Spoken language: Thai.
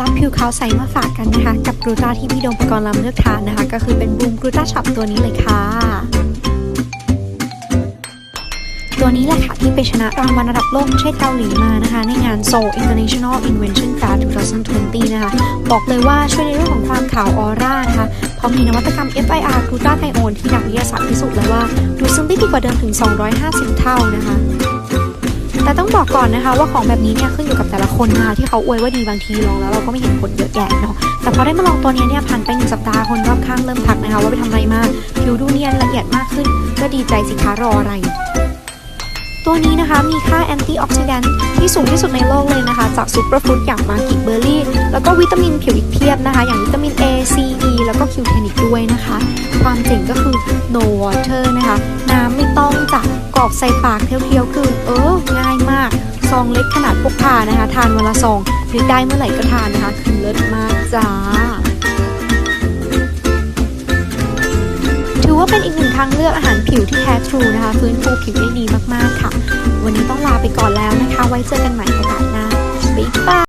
ลับผิวขาวใสมาฝากกันนะคะ กับกรูตาที่พี่ดมปกรณ์ลำเลือกทานนะคะ ก็คือเป็นบูมกรูตาช็อปตัวนี้เลยค่ะ ตัวนี้แหละค่ะที่ไปชนะรางวัลระดับโลกประเทศเกาหลีมานะคะ ในงาน Seoul International Invention Fair 2020 นะคะ บอกเลยว่าช่วยในเรื่องของความขาวออร่านะคะเพราะมีนวัตกรรม FIR กลูตาไทโอนที่นักวิทยาศาสตร์พิสูจน์แล้วว่า ดูซึมได้ดีกว่าเดิมถึง 250 เท่านะคะ แต่ต้องบอกก่อนนะคะว่าของแบบนี้เนี่ยขึ้นอยู่กับแต่ละคนนะคะที่เขาอวยว่าดีบางทีลองแล้วเราก็ไม่เห็นผลเยอะแยะเนาะแต่พอได้มาลองตัวนี้เนี่ยผ่านไปหนึ่งสัปดาห์คนรอบข้างเริ่มทักนะคะว่าไปทำอะไรมาผิวดูเนียนละเอียดมากขึ้น ก็ดีใจสิคะรออะไรตัวนี้นะคะมีค่าแอนตี้ออกซิแดนต์ที่สูงที่สุดในโลกเลยนะคะ จากซูเปอร์ฟรุตอย่างมากิเบอร์รี่ แล้วก็วิตามินผิวอีกเพียบนะคะ อย่างวิตามิน A C E แล้วก็คิวเทนิกด้วยนะคะ ความเจ๋งก็คือ no water นะคะ น้ำไม่ต้องจับกรอกใส่ปากเพียวๆ คือ เออ องเล็กขนาดพกพานะคะ ทานวันละซองหรือได้เมื่อไหร่ก็ทานนะคะ คือเลิศมากจ้า ถือว่าเป็นอีกหนึ่งทางเลือกอาหารผิวที่แท้ทรูนะคะ ฟื้นฟูผิวได้ดีมากๆค่ะ วันนี้ต้องลาไปก่อนแล้วนะคะ ไว้เจอกันใหม่โอกาสหน้าบ๊ายบาย